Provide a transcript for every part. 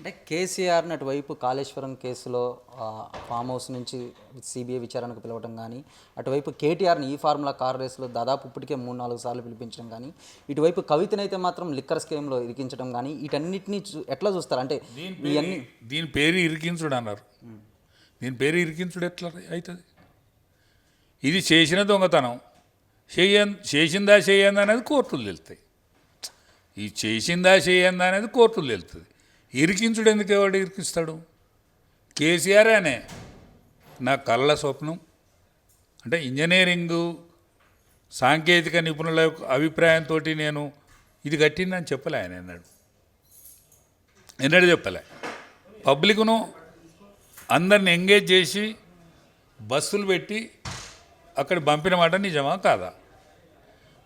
అంటే కేసీఆర్ని అటువైపు కాళేశ్వరం కేసులో ఫామ్ హౌస్ నుంచి సిబిఐ విచారణకు పిలవడం కానీ అటువైపు కేటీఆర్ని ఈ ఫార్ములా కార్ రేసులో దాదాపు ఇప్పటికే మూడు నాలుగు సార్లు పిలిపించడం కానీ ఇటువైపు కవితనైతే మాత్రం లిక్కర్ స్కీమ్లో ఇరికించడం కానీ వీటన్నిటిని చూ- ఎట్లా చూస్తారు? అంటే ఇవన్నీ దీని పేరు ఇరికించుడు అన్నారు. దీని పేరు ఇరికించుడు ఎట్లా అవుతుంది ఇది చేసిన దొంగతనం. చేయ చేసిందా చేయందా అనేది కోర్టులు తెలుస్తాయి ఈ చేసిందా చేయందా అనేది కోర్టులు తెలుస్తుంది ఇరికించుడు ఎందుకు ఎవడు ఇరికిస్తాడు? కేసీఆర్ అనే నా కళ్ళ స్వప్నం. అంటే ఇంజనీరింగు సాంకేతిక నిపుణుల అభిప్రాయంతో నేను ఇది కట్టిందని చెప్పలే ఆయన అన్నాడు ఎన్నడూ చెప్పలే. పబ్లిక్ను అందరిని ఎంగేజ్ చేసి బస్సులు పెట్టి అక్కడ పంపిన మాట నిజమా కాదా?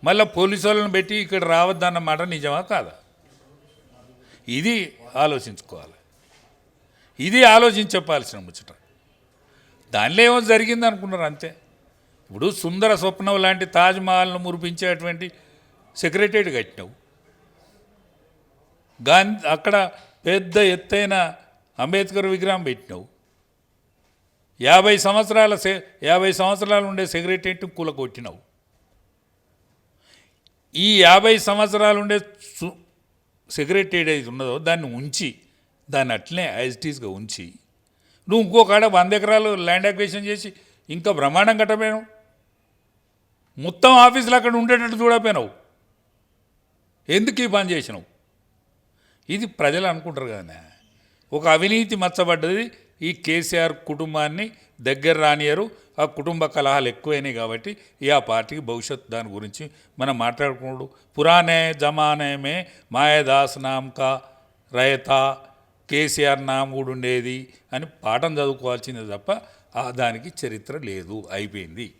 మళ్ళీ పోలీసు వాళ్ళని పెట్టి ఇక్కడ రావద్దన్న మాట నిజమా కాదా? ఇది ఆలోచించుకోవాలి. ఇది ఆలోచించి చెప్పాల్సిన ముచ్చట. దానిలో ఏమో జరిగింది అనుకున్నారు అంతే. ఇప్పుడు సుందర స్వప్నం లాంటి తాజ్మహల్ను మురిపించేటువంటి సెక్రటరియట్ కట్టినావు. గాంధీ అక్కడ పెద్ద ఎత్తైన అంబేద్కర్ విగ్రహం పెట్టినావు. యాభై సంవత్సరాల సె యాభై సంవత్సరాలు ఉండే సెక్రటరియట్ కూలగొట్టినావు. ఈ యాభై సంవత్సరాలు ఉండే సు ఏది ఉన్నదో దాన్ని ఉంచి దాన్ని అట్లనే యాజ్ ఇట్ ఈస్గా ఉంచి నువ్వు ఇంకో కాడ వంద ఎకరాలు ల్యాండ్ అక్వేషన్ చేసి ఇంకా బ్రహ్మాండం కట్టపోయావు మొత్తం ఆఫీసులు అక్కడ ఉండేటట్టు చూడపోయినావు ఎందుకు ఈ పని చేసినావు? ఇది ప్రజలు అనుకుంటారు కదా ఒక అవినీతి మచ్చబడ్డది ఈ కేసీఆర్ కుటుంబాన్ని దగ్గర రానియరు. ఆ కుటుంబ కలహాలు ఎక్కువైనాయి కాబట్టి ఈ ఆ పార్టీకి భవిష్యత్ దాని గురించి మనం మాట్లాడుకున్నాడు పురాణే జమానేమే మాయదాస్ మాయాదాస్ నామ్ రయతా కేసీఆర్ నామ్ కూడా ఉండేది అని పాఠం చదువుకోవాల్సిందే తప్ప ఆ దానికి చరిత్ర లేదు. అయిపోయింది.